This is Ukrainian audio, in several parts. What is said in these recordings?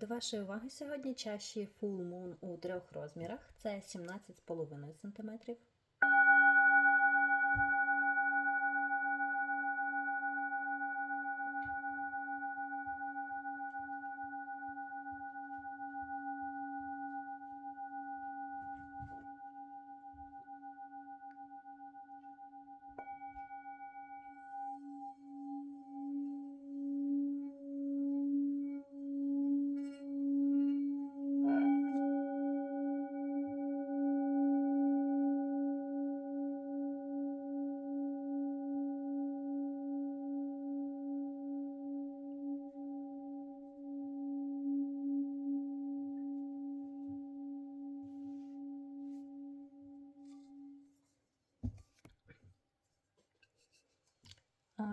До вашої уваги сьогодні чаші Full Moon у трьох розмірах. Це 17,5 см.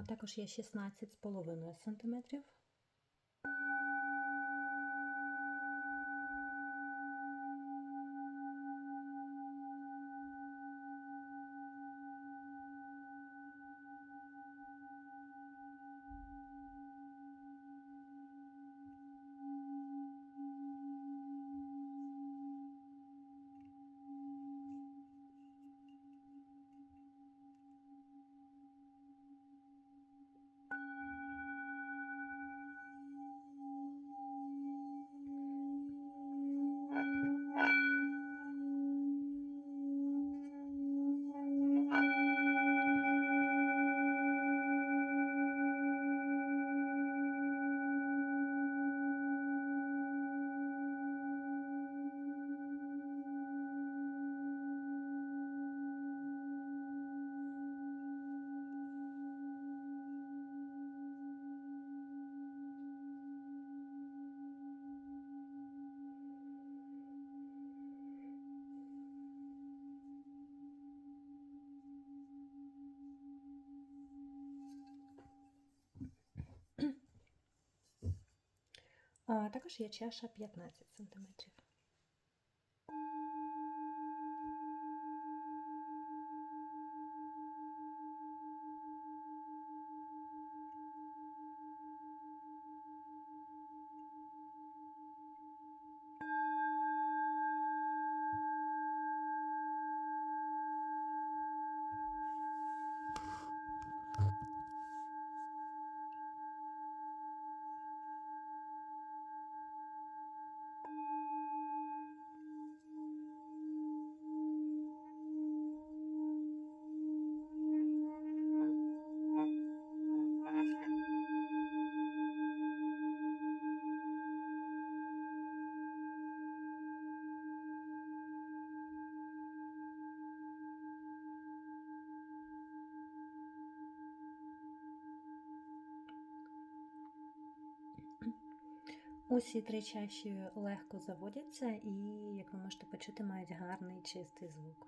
Також є 16,5 см. А, Також є чаша 15 см. Усі три чаші легко заводяться і, як ви можете почути, мають гарний чистий звук.